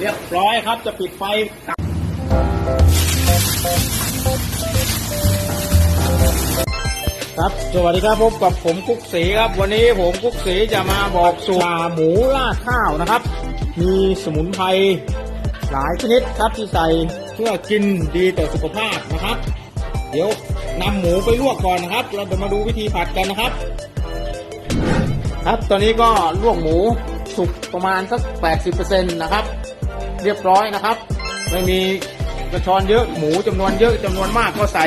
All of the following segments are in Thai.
เรียบร้อยครับจะปิดไฟครับสวัสดีครับพบกับผมกุ๊กศรีครับ วันนี้ผมกุ๊กศรีจะมาบอกสูตรหมูราดข้าวนะครับ มีสมุนไพรหลายชนิดครับที่ใส่เพื่อกินดีต่อสุขภาพนะครับ เดี๋ยวนำหมูไปลวกก่อนนะครับ เราจะมาดูวิธีผัดกันนะครับ ครับตอนนี้ก็ลวกหมูสุกประมาณสัก 80%นะครับ เรียบร้อยนะครับ ไม่มีกระชอนเยอะหมูจำนวนเยอะจำนวนมากก็ใส่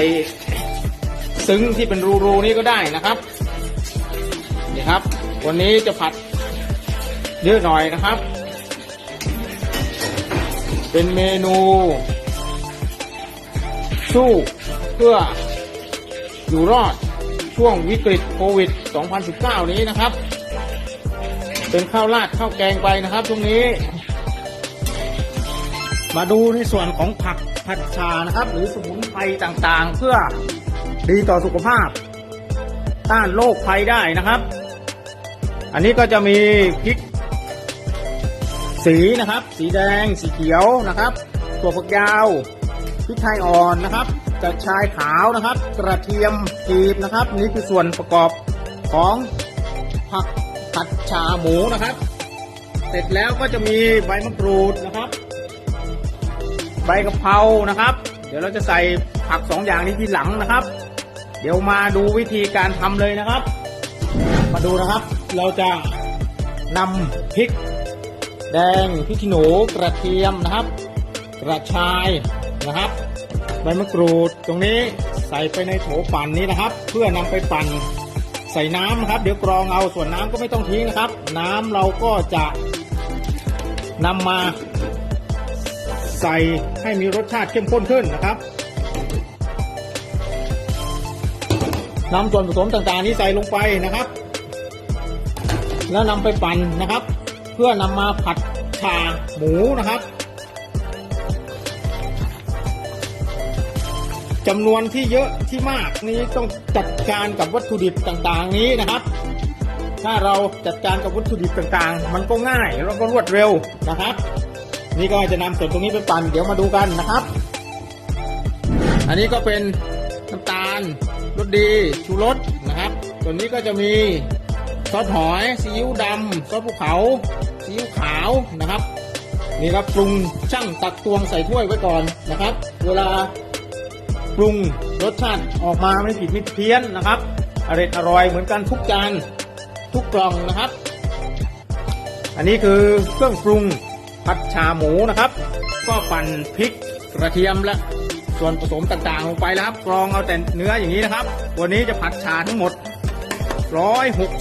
ซึ้งที่เป็นรูๆนี้ก็ได้นะครับนี่ครับ วันนี้จะผัดเยอะหน่อยนะครับ เป็นเมนูสู้เพื่ออยู่รอดช่วงวิกฤตโควิด 2019 นี้นะครับ เป็นข้าวราดข้าวแกงไปนะครับตรงนี้ มาดูในส่วนของผักผัดชานะครับ หรือสมุนไพรต่างๆ เพื่อดีต่อสุขภาพ ต้านโรคภัยได้นะครับ อันนี้ก็จะมีพริก สีนะครับ สีแดง สีเขียวนะครับถั่วฝักยาวพริกไทยอ่อนนะครับกระชายขาวนะครับ กระเทียมกรีบนะครับ นี่คือส่วนประกอบของผักผัดชาหมูนะครับ เสร็จแล้วก็จะมีใบมะกรูดนะครับ ใบกะเพรานะครับ เดี๋ยวเราจะใส่ผักสองอย่างนี้ทีหลังนะครับ เดี๋ยวมาดูวิธีการทำเลยนะครับ มาดูนะครับ เราจะนำพริก แดงพริกขี้หนูกระเทียมนะครับ กระชายนะครับใบมะกรูดตรงนี้ใส่ไปในโถปั่นนี้นะครับ เพื่อนำไปปั่นใส่น้ำนะครับ เดี๋ยวกรองเอาส่วนน้ำก็ไม่ต้องทิ้งนะครับ น้ำเราก็จะนำมา ใส่ให้มีรสชาติเข้มข้นขึ้นนะครับนำส่วนผสมต่างๆนี้ใส่ลงไปนะครับ แล้วนำไปปั่นนะครับ เพื่อนำมาผัดชาหมูนะครับจำนวนที่เยอะที่มากนี้ต้องจัดการกับวัตถุดิบต่างๆ นี้นะครับ ถ้าเราจัดการกับวัตถุดิบต่างๆ มันก็ง่ายแล้วก็รวดเร็วนะครับ นี่ก็จะนำส่วนตรงนี้ไปปั่นเดี๋ยวมาดูกันนะครับ อันนี้ก็เป็นน้ำตาลรสดีชูรสนะครับส่วนนี้ก็จะมีซอสหอยซีอิ๊วดำซอสภูเขาซีอิ๊วขาวนะครับนี่ครับปรุงช่างตักตวงใส่ถ้วยไว้ก่อนนะครับ เวลาปรุงรสชาติออกมาไม่ผิดไม่เพี้ยนนะครับอร่อยอร่อยเหมือนกันทุกจานทุกกล่องนะครับ อันนี้คือเครื่องปรุง ผัดชาหมูนะครับ ก็ปั่นพริกกระเทียมและส่วนผสมต่างๆ ลงไปแล้วครับกรองเอาแต่เนื้ออย่างนี้นะครับวันนี้จะผัดชาทั้งหมด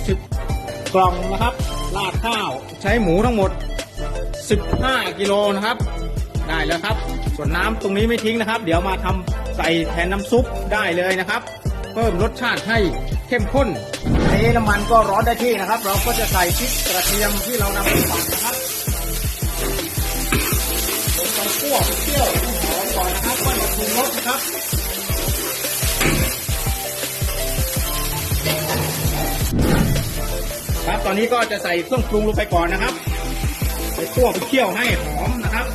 160 กล่องนะครับราดข้าวใช้หมูทั้งหมด 15 กิโลนะครับ ได้แล้วครับ ส่วนน้ำตรงนี้ไม่ทิ้งนะครับ เดี๋ยวมาทำใส่แทนน้ำซุปได้เลยนะครับ เพิ่มรสชาติให้เข้มข้นอันนี้น้ำมันก็ร้อนได้ที่นะครับ เราก็จะใส่พริกกระเทียมที่เรานำไปปั่นนะครับ วเคี่ยวให้หอมก่อนนะครับก็มาปรุงรสนะครับครับตอนนี้ก็จะใส่เครื่องปรุงลงไปก่อนนะครับไปคั่วไปเคี่ยวให้หอมนะครับ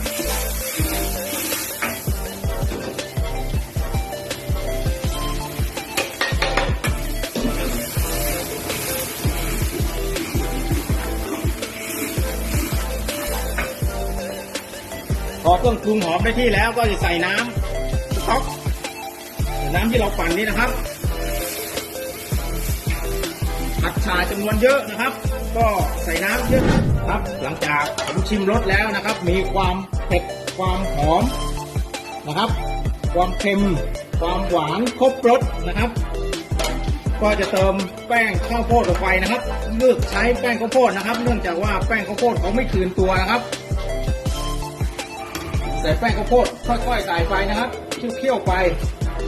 รื่องปรุงหอมได้ที่แล้วก็จะใส่น้ำสต๊อกน้ำที่เราปั่นนี้นะครับผัดชาจำนวนเยอะนะครับ ก็ใส่น้ำเยอะครับ หลังจากผมชิมรสแล้วนะครับ มีความเผ็ดความหอมนะครับ ความเค็ม ความหวานครบรสนะครับ ก็จะเติมแป้งข้าวโพดลงไปนะครับ เลือกใช้แป้งข้าวโพดนะครับ เนื่องจากว่าแป้งข้าวโพดเขาไม่คืนตัวนะครับ ส่แป้งข้าวโพดค่อยๆใส่ไปนะครับเคี่ยวๆไป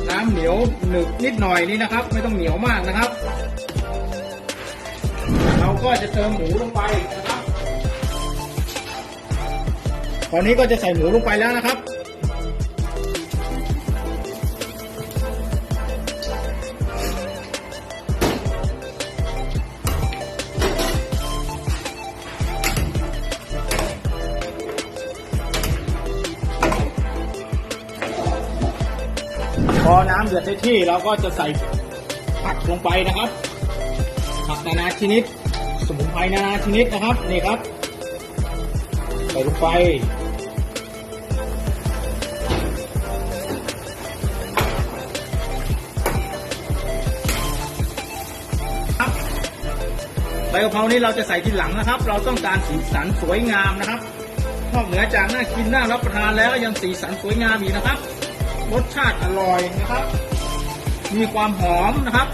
น้ำเหนียวหนึบนิดหน่อยนี่นะครับ ไม่ต้องเหนียวมากนะครับ เราก็จะเติมหมูลงไปนะครับ ตอนนี้ก็จะใส่หมูลงไปแล้วนะครับ น้ำเดือดได้ที่เราก็จะใส่ผักลงไปนะครับ ผักนานาชนิด สมุนไพรนานาชนิดนะครับนี่ครับ ใส่ลงไปใบกะเพรานี้เราจะใส่ทีหลังนะครับ เราต้องการสีสันสวยงามนะครับนอกเหนือจากน่ากินน่ารับประทานแล้วยังสีสันสวยงามอีกนะครับ รสชาติอร่อยนะครับ มีความหอมนะครับ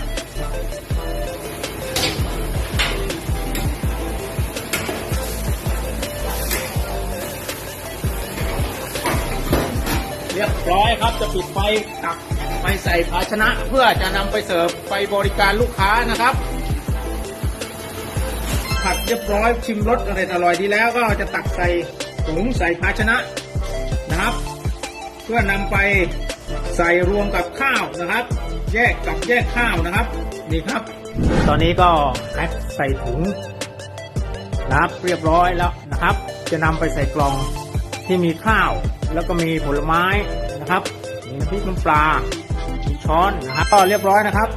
เรียบร้อยครับจะปิดไฟตักไปใส่ภาชนะเพื่อจะนำไปเสิร์ฟไปบริการลูกค้านะครับ ผัดเรียบร้อยชิมรสอร่อยอร่อยดีแล้วก็จะตักใส่ถุงใส่ภาชนะนะครับ เพื่อนำไปใส่รวมกับข้าวนะครับ แยกกับแยกข้าวนะครับนี่ครับ ตอนนี้ก็แพ็คใส่ถุงนะครับเรียบร้อยแล้วนะครับ จะนำไปใส่กล่องที่มีข้าว แล้วก็มีผลไม้นะครับมีน้ำพริกน้ำปลามีช้อนนะครับก็เรียบร้อยนะครับ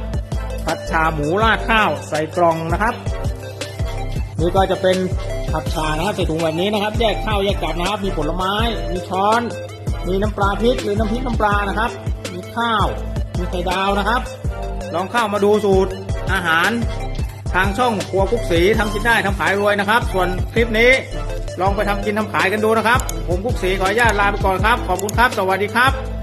ผัดชาหมูราดข้าวใส่กล่องนะครับนี่ก็จะเป็นผัดชานะครับใส่ถุงแบบนี้นะครับ แยกข้าวแยกกับนะครับ มีผลไม้ มีช้อน มีน้ำปลาพริกหรือน้ำพริกน้ำปลานะครับ มีข้าว มีไข่ดาวนะครับ ลองเข้ามาดูสูตรอาหารทางช่องครัวกุ๊กสีทำกินได้ทำขายรวยนะครับ ส่วนคลิปนี้ลองไปทำกินทำขายกันดูนะครับ ผมกุ๊กสีขออนุญาตลาไปก่อนครับ ขอบคุณครับ สวัสดีครับ